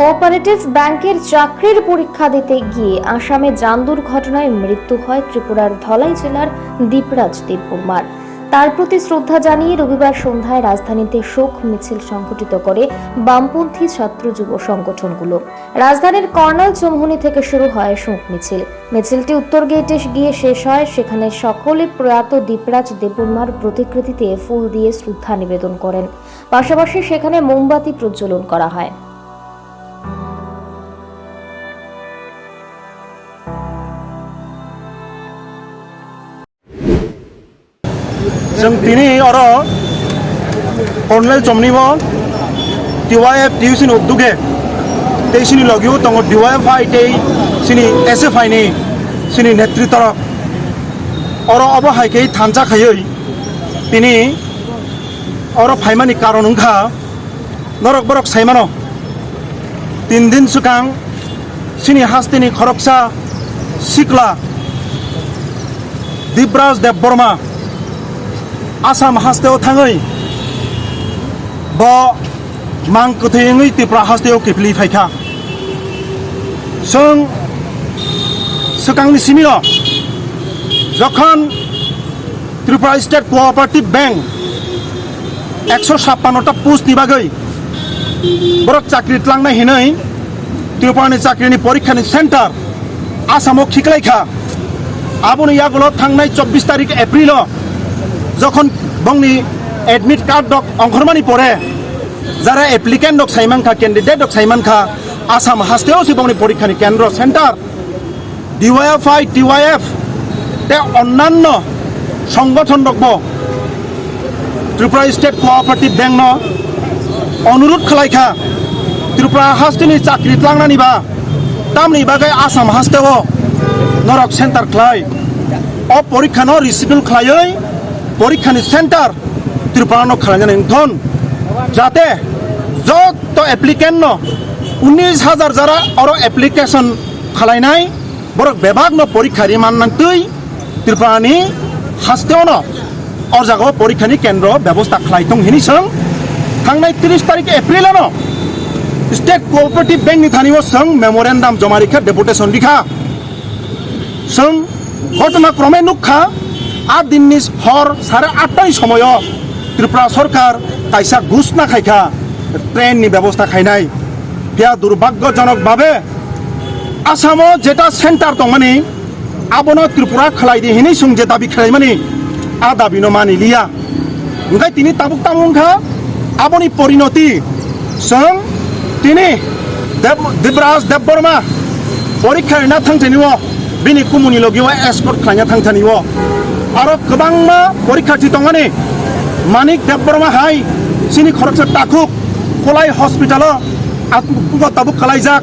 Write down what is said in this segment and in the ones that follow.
Cooperative ব্যাংকের চাকরির পরীক্ষা দিতে গিয়ে আসামে যান দুর্ঘটনায় মৃত্যু হয় ত্রিপুরার ধলাই জেলার দীপরাজ দেববর্মার তার প্রতি শ্রদ্ধা জানিয়ে রবিবার সন্ধ্যায় রাজধানীতে শোক মিছিল সংগঠিত করে বামপন্থী ছাত্র যুব সংগঠনগুলো। রাজধানীর কর্নাল চৌমুহনী থেকে শুরু হয় শোক মিছিল। মিছিলটি উত্তর গেটে গিয়ে শেষ হয়, সেখানে সকলে প্রয়াত দীপরাজ দেববর্মার প্রতিকৃতিতে ফুল দিয়ে শ্রদ্ধা নিবেদন করেন। পাশাপাশি সেখানে মোমবাতি প্রজ্বলন করা হয়। এবং তিনি অর কর্নেল চমনিম টিওয়াইএফ টিউসিন উদ্যোগে, তেই সিনি লগিও তঙ্গ ডিওয়াইএফ আই তেই সিনি এস এফ আইনি সিনি নেতৃত্বর অর অবহাইকেই থানজা খাইই তিনি অর ফাইমানি কারণ ওংখা নরক বরক সাইমানো তিন দিন সুকাং সিনি হাস্তিনি খরকসা শিকলা দীপরাজ দেব বর্মা আসাম हास्टेव थाङै ब मां खोथैङै तिप्रा हास्टेव केफ्लि फाइखा जों सिगांनि सिमिल যখন ত্রিপুরা স্টেট কোঅপারেটিভ ব্যাংক একশো ছাপ্পান্নটা পোস্ট নিবাগৈ বড় চাকরি ত্লাংনা হিনই ত্রিপুরানি চাকরিনি পরীক্ষানি সেন্টার আসামক শিখলাইখা আবুন ইয়াগুলো থাকায় চব্বিশ তারিখ এপ্রিল যখন বংনি এডমিট কার্ড ডক অংখরমানি পরে যারা এপ্লিকেন্ট ডক সাইমান খা ক্যান্ডিডেট ডক সাইমান খা আসাম হাস্তেও সিবংনি পরীক্ষানি কেন্দ্র সেন্টার ডিওয়াইএফ আই টিওয়াইএফ তে অন্যান্য সংগঠন ডকব। ত্রিপুরা স্টেট কোঅপারেটিভ ব্যাংক ন অনুরোধ খালাইখা ত্রিপুরা হাস্তিনি চাকরি ত্লাংনানি বা তামনি বাগে আসাম হাস্তেও নরক সেন্টার খ্লাই। অপরীক্ষানো রিসিভিল খ্লাইয় પરીક્ષાની સેન્ટર ત્રિપુરાનો ખાળાંજન ઇંધન যাতে যত এপ্লিকেণ্ট উনিশ হাজার যারা আরও এপ্লিকেশন খালাইনাই বরক বিভাগ ন পরীক্ষারি মাননান্তই ত্রিপুরানি হাস্তেও ন, অজাগ পরীক্ষানি কেন্দ্র ব্যবস্থা খালাইতং হিনি সং। থাংনাই তিরিশ তারিখ এপ্রিল ন স্টেট কোঅপারেটিভ ব্যাংক নিথানিব সং মেমোরেন্ডাম জমা রেখা ডেপুটেশন লিখা সং ঘটনাক্রমে নুখা আট দিন নিজ হর সাড়ে আটটাই সময় ত্রিপুরা সরকার কাইসা ঘুষ না খাইখা ট্রেন নি ব্যবস্থা খাই নাই। দিয়া দুর্ভাগ্যজনকভাবে আসামও যেটা সেন্টার তমানি আবন ত্রিপুরা খেলাই দিয়ে হিনি সঙ্গে যে দাবি খেলাই মানে আ দাবি ন মানি লিয়া। ওখানে তিনি তাবুক তামুখা আবনি পরিণতি সং তিনি দেব দেবরাজ দেববর্মা পরীক্ষা না থাকতে নিব বিনি কুমুনি লগিও এসকর্ট খাইয়া থাকতে নিব අරොත් කබංම পরীক্ষার্থী වනේ মানিক দেববর্মা হাই চিনি খরচে টাকুক কলাই হসপিটাল আত্মকুক তাবুক খালাই যাক।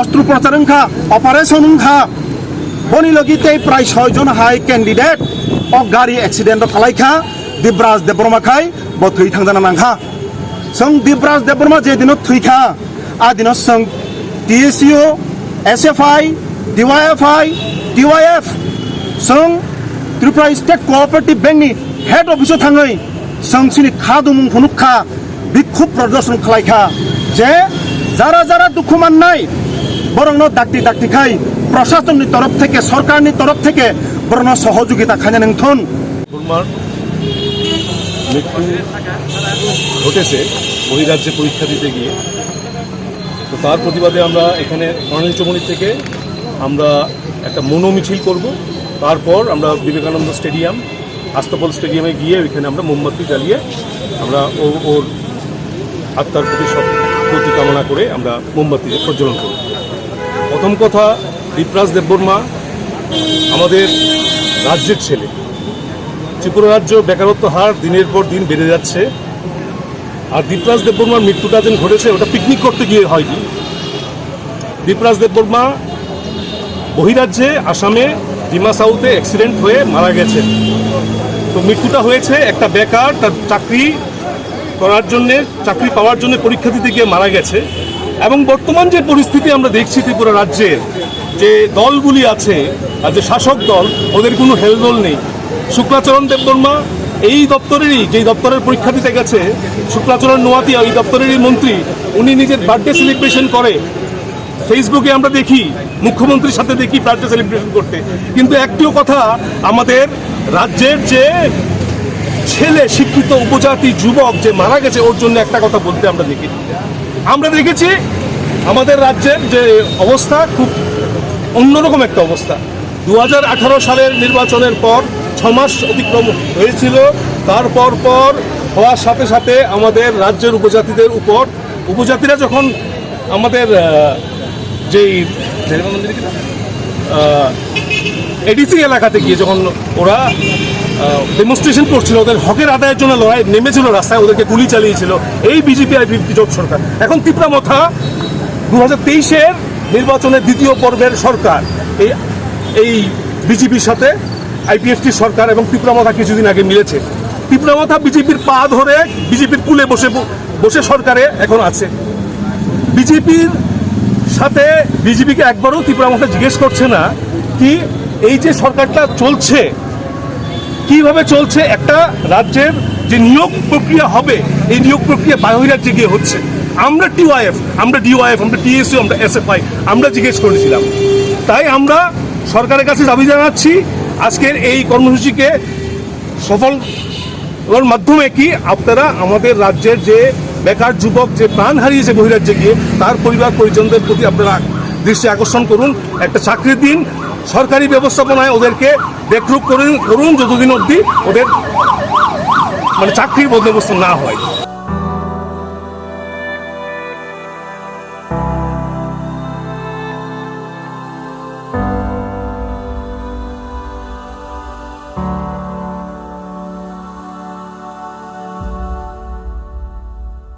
অস্ত্রোপচার খা অপারেশন খা। বনি লগিতে প্রায় ছয়জন হাই ক্যান্ডিডেট অ গাড়ি এক্সিডেন্ট খালাই খা দিবরাজ দেববর্মা খাই ব থুই থাকজানা নাংখা সং দিবরাজ দেববর্মা যে দিন থুই খা। আ দিন সং টিএসিও S F I DYFI TYF song Tripura state cooperative ব্যাংকनि हेड अफिसाव थाङै जोंसिनि खा दुमुंखौनुखा প্রদর্শন খালাই খা যে যারা যারা দুঃখ মান্নাই বরং ডাক্তি ডাক্তি খাই প্রশাসনের তরফ থেকে সরকারের তরফ থেকে বরং সহযোগিতা খানে নেন মৃত্যু ঘটেছে বহিরাজ্যে পরীক্ষা দিতে গিয়ে। তো তার প্রতিবাদে আমরা এখানে কর্ণেল চমনি থেকে আমরা একটা মনোমিছিল করব। তারপর আমরা বিবেকানন্দ স্টেডিয়াম আস্তপল স্টেডিয়ামে গিয়ে ওইখানে আমরা মোমবাতি জ্বালিয়ে আমরা ওর আত্মার প্রতি সব প্রতি কামনা করে আমরা মোমবাতি প্রজ্বলন করি। প্রথম কথা, দীপরাজ দেববর্মা, আমাদের রাজ্যের ছেলে। ত্রিপুরা রাজ্য বেকারত্ব হার দিনের পর দিন বেড়ে যাচ্ছে। আর দীপরাজ দেববর্মার মৃত্যুটা যেন ঘটেছে, ওটা পিকনিক করতে গিয়ে হয়নি। দীপরাজ দেববর্মা বহিরাজ্যে, আসামে ডিমা সাউথে অ্যাক্সিডেন্ট হয়ে মারা গেছেন। তো মৃত্যুটা হয়েছে একটা বেকার, তার চাকরি করার জন্যে, চাকরি পাওয়ার জন্য পরীক্ষা দিতে গিয়ে মারা গেছে। এবং বর্তমান যে পরিস্থিতি আমরা দেখছি ত্রিপুরা রাজ্যের, যে দলগুলি আছে আর যে শাসক দল, ওদের কোনো হেলদোল নেই। শুক্লাচরণ দেববর্মা এই দপ্তরেরই, যেই দপ্তরের পরীক্ষা দিতে গেছে, শুক্লাচরণ নোয়াতিয়া, ওই দপ্তরেরই মন্ত্রী, উনি নিজের বার্থডে সেলিব্রেশন করে। ফেসবুকে আমরা দেখি, মুখ্যমন্ত্রীর সাথে দেখি বার্থডে সেলিব্রেশন করতে। কিন্তু একটিও কথা, আমাদের রাজ্যের যে ছেলে শিক্ষিত উপজাতি যুবক যে মারা গেছে, ওর জন্য একটা কথা বলতে আমরা দেখি আমরা দেখেছি আমাদের রাজ্যের যে অবস্থা খুব অন্যরকম একটা অবস্থা। দু হাজার আঠারো সালের নির্বাচনের পর ছ মাস অতিক্রম হয়েছিল। তারপর পর হওয়ার সাথে সাথে আমাদের রাজ্যের উপজাতিদের উপর, উপজাতিরা যখন আমাদের যেই এডিসি এলাকাতে গিয়ে যখন ওরা ডেমনস্ট্রেশন করছিল, ওদের হকের আদায়ের জন্য লড়াই নেমেছিল রাস্তায়, ওদেরকে গুলি চালিয়েছিল, এই বিজেপি আর জোট সরকার। এখন তিপ্রামথা দু হাজার তেইশের নির্বাচনের দ্বিতীয় পর্বের সরকার, এই এই বিজেপির সাথে আইপিএফটি সরকার এবং তিপ্রামথা কিছুদিন আগে মিলেছে। তিপ্রামথা বিজেপির পা ধরে বিজেপির কুলে বসে বসে সরকারে এখন আছে। বিজেপির সাথে বিজেপিকে একবারও ত্রিপুরা আমাকে জিজ্ঞেস করছে না কি এই যে সরকারটা চলছে, কীভাবে চলছে, একটা রাজ্যের যে নিয়োগ প্রক্রিয়া হবে, এই নিয়োগ প্রক্রিয়া বাহিরাজ্যে গিয়ে হচ্ছে। আমরা টিওয়াইএফ আমরা ডিওয়াইএফ আমরা টিএসইউ আমরা এস এসএফআই আমরা জিজ্ঞেস করেছিলাম। তাই আমরা সরকারের কাছে দাবি জানাচ্ছি, আজকের এই কর্মসূচিকে সফল মাধ্যমে কি আপনারা আমাদের রাজ্যের যে বেকার যুবক যে প্রাণ হারিয়েছে বহিরাজ্যে গিয়ে, তার পরিবার পরিজনদের প্রতি আপনারা দৃষ্টি আকর্ষণ করুন। একটা চাকরি দিন, সরকারি ব্যবস্থাপনায় ওদেরকে দেখরুখ করুন করুন যতদিন অবধি ওদের মানে চাকরির বন্দোবস্ত না হয়।